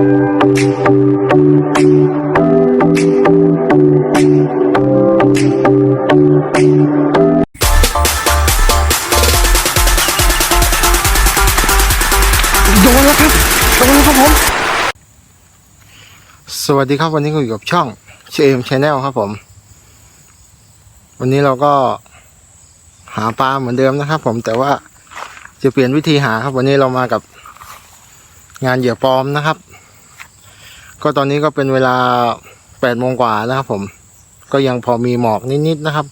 โดนแล้วครับโดนแล้วครับผม สวัสดีครับวันนี้ก็อยู่กับช่องเชมชาแนลครับผม วันนี้เราก็หาปลาเหมือนเดิมนะครับผมแต่ว่าจะเปลี่ยนวิธีหาครับ วันนี้เรามากับงานเหยื่อปลอมนะครับ ก็ตอนนี้ก็เป็นเวลาแปดโมงกว่านะครับผม ก็ยังพอมีหมอกนิดๆนะครับ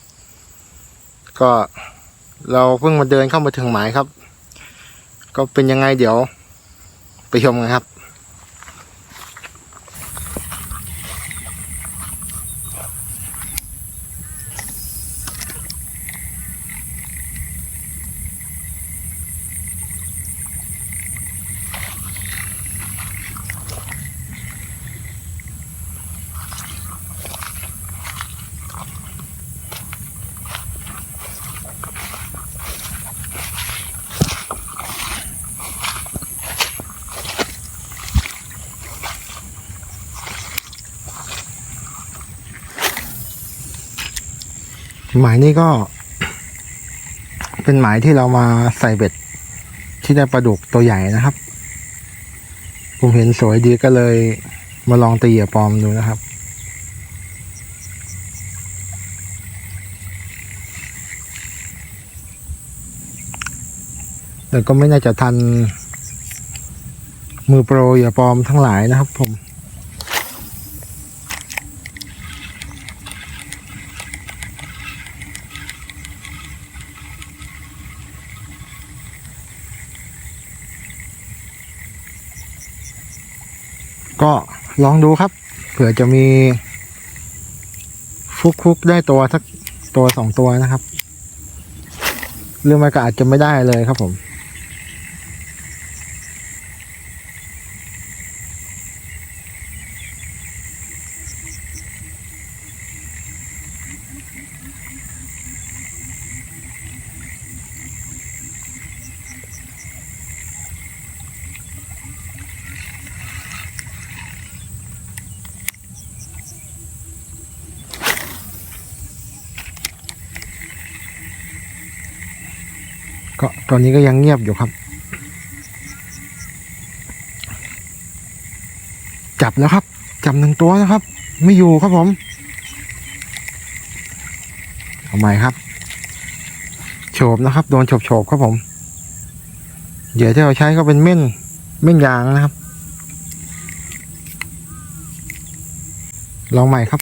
ก็เราเพิ่งมาเดินเข้ามาถึงหมายครับ ก็เป็นยังไงเดี๋ยว ไปชมกันครับ หมายนี้ก็ เป็นหมายที่เรามาใส่เบ็ดที่ได้ปลาดุกตัวใหญ่นะครับ ผมเห็นสวยดีก็เลยมาลองตีเหยื่อปลอมดูนะครับแต่ก็ไม่น่าจะทันมือโปรเหยื่อปลอมทั้งหลายนะครับผม ก็ลองดูครับ เผื่อจะมีฟุกฟุกๆได้ตัวสักตัวสองตัวนะครับหรือไม่ก็อาจจะไม่ได้เลยครับผม ก็ตอนนี้ก็ยังเงียบอยู่ครับ จับแล้วครับ จับหนึ่งตัวนะครับ ไม่อยู่ครับผมทำไมครับโฉบนะครับ โดนโฉบโฉบๆครับผมเหยื่อที่เราใช้ก็เป็นเม่นเม่นยางนะครับ ลองใหม่ครับ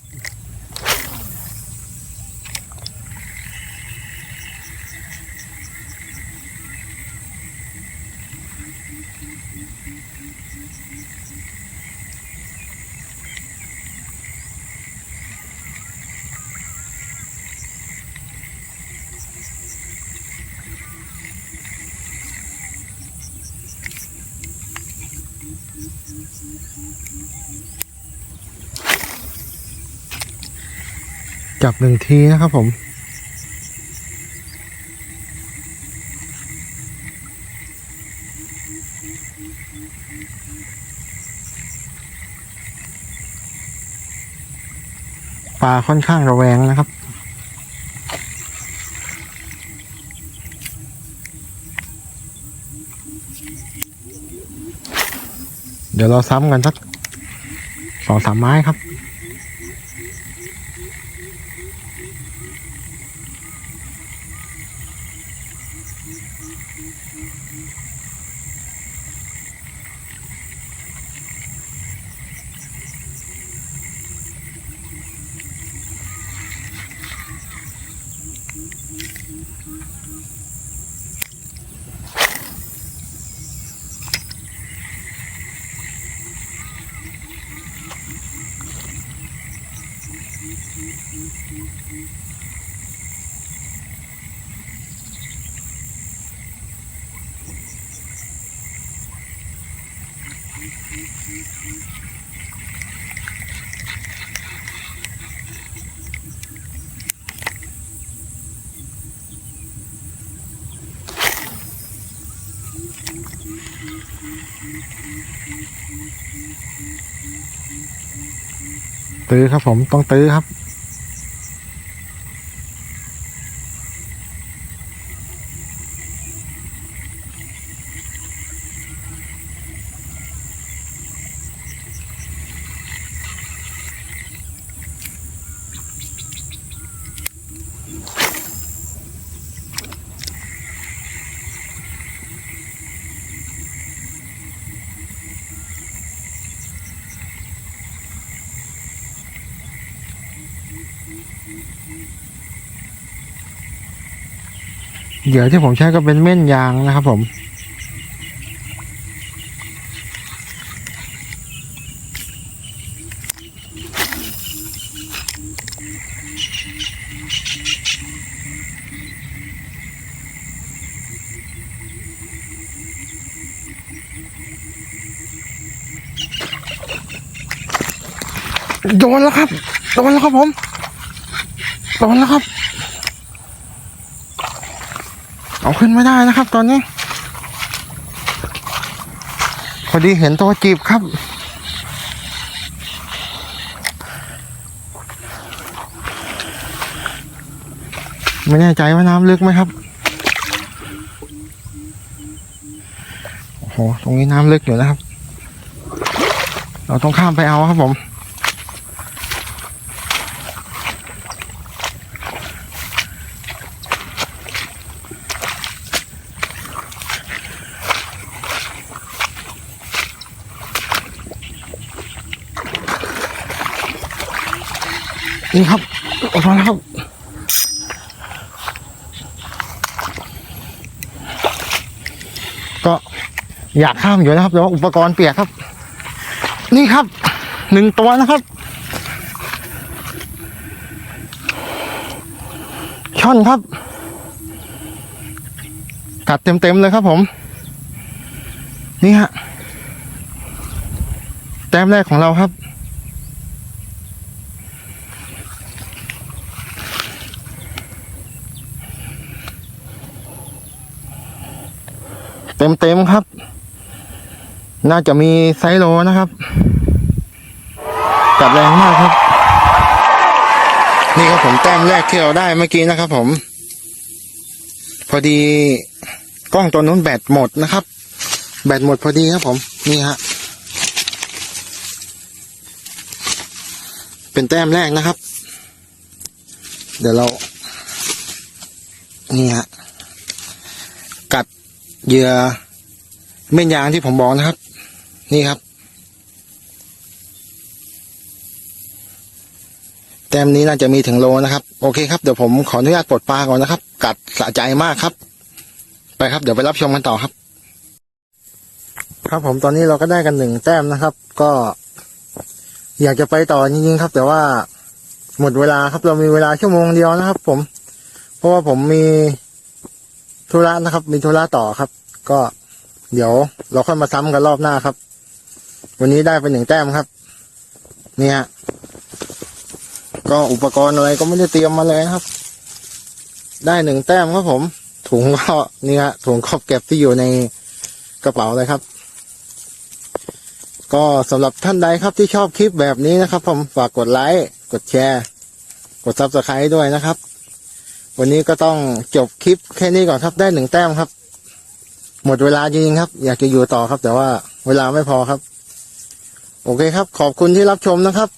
จับหนึ่งทีนะครับผม ปลาค่อนข้างระแวงนะครับ เดี๋ยวเราซ้ำกันสักสองสามไม้ครับ ตื้อครับผมต้องตื้อครับ เหยื่อที่ผมใช้ก็เป็นเม่นยางนะครับผม โดนแล้วครับ โดนแล้วครับผม โดนแล้วครับ เอาขึ้นไม่ได้นะครับ ตอนนี้ พอดีเห็นตัวจีบครับ ไม่แน่ใจว่าน้ำลึกไหมครับโอ้โหตรงนี้น้ำลึกอยู่นะครับ เราต้องข้ามไปเอาครับผม นี่ครับออกมาแล้วครับก็อยากข้ามอยู่นะครับแต่ว่าอุปกรณ์เปียกครับ นี่ครับหนึ่งตัวนะครับ ช่อนครับกัดเต็มๆเลยครับผม นี่ฮะแต้มแรกของเราครับ เต็มเต็มๆครับ น่าจะมีไซโลนะครับกัดแรงมากครับ นี่ครับผมแต้มแรกที่เราได้เมื่อกี้นะครับ ผม พอดีกล้องตัวนู้นแบตหมดนะครับ แบตหมดพอดีครับ ผม นี่ฮะเป็นแต้มแรกนะครับ เดี๋ยวเรา นี่ฮะกัด เหยื่อเม่นยางที่ผมบอกนะครับ นี่ครับ แต้มนี้น่าจะมีถึงโลนะครับ โอเคครับเดี๋ยวผมขออนุญาตปลดปลาก่อนนะครับ กัดสะใจมากครับ ไปครับเดี๋ยวไปรับชมกันต่อครับ ครับผมตอนนี้เราก็ได้กันหนึ่งแต้มนะครับ ก็ อยากจะไปต่อจริงๆครับ แต่ว่าหมดเวลาครับเรามีเวลาชั่วโมงเดียวนะครับ ผม เพราะว่าผมมี ธุระนะครับ มีธุระต่อครับ ก็เดี๋ยวเราค่อยมาซ้ำกันรอบหน้าครับ วันนี้ได้ไปหนึ่งแต้มครับ เนี่ยก็อุปกรณ์อะไรก็ไม่ได้เตรียมมาเลยนะครับ ได้หนึ่งแต้มครับผม ถุงก็นี่ฮะถุงครอบเก็บที่อยู่ในกระเป๋าเลยครับ ก็สำหรับท่านใดครับที่ชอบคลิปแบบนี้นะครับ ผมฝากกดไลค์กดแชร์ กดซับสไครต์ด้วยนะครับ วันนี้ก็ต้องจบคลิปแค่นี้ก่อนครับได้หนึ่งแต้มครับ หมดเวลาจริงๆครับ อยากจะอยู่ต่อครับ แต่ว่าเวลาไม่พอครับ โอเคครับ ขอบคุณที่รับชมนะครับ